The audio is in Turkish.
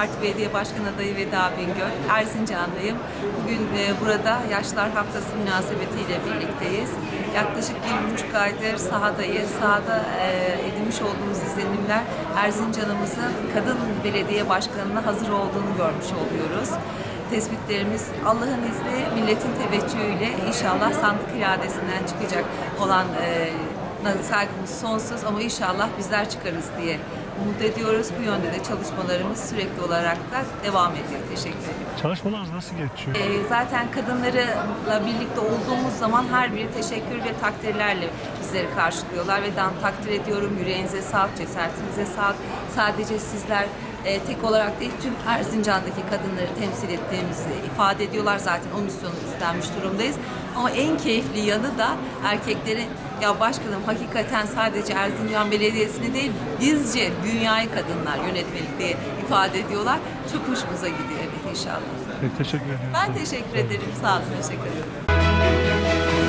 Belediye Başkanı adayı Veda Bingöl. Erzincan'dayım. Bugün e, burada Yaşlar Haftası münasebetiyle birlikteyiz. Yaklaşık bir buçuk aydır sahadayız. Sahada e, edinmiş olduğumuz izlenimler Erzincan'ımızın kadın belediye başkanına hazır olduğunu görmüş oluyoruz. Tespitlerimiz Allah'ın izniyle milletin teveccühüyle inşallah sandık iradesinden çıkacak olan e, saygımız sonsuz ama inşallah bizler çıkarız diye umut ediyoruz. Bu yönde de çalışmalarımız sürekli olarak da devam ediyor. Teşekkür ederim. Çalışmalarınız nasıl geçiyor? Ee, zaten kadınlarla birlikte olduğumuz zaman her biri teşekkür ve takdirlerle bizleri karşılıyorlar ve ben takdir ediyorum. Yüreğinize sağlık, cesaretinize sağlık. Sadece sizler e, tek olarak değil tüm Erzincan'daki kadınları temsil ettiğimizi ifade ediyorlar. Zaten o misyonu üstlenmiş durumdayız. Ama en keyifli yanı da erkeklerin ya başkanım hakikaten sadece Erzincan Belediyesi'ni değil bizce dünyayı kadınlar yönetmeli diye ifade ediyorlar. Çok hoşumuza gidiyor evet inşallah. Peki, teşekkür ederim. Ben teşekkür ederim. Sağ olun. Teşekkür ederim.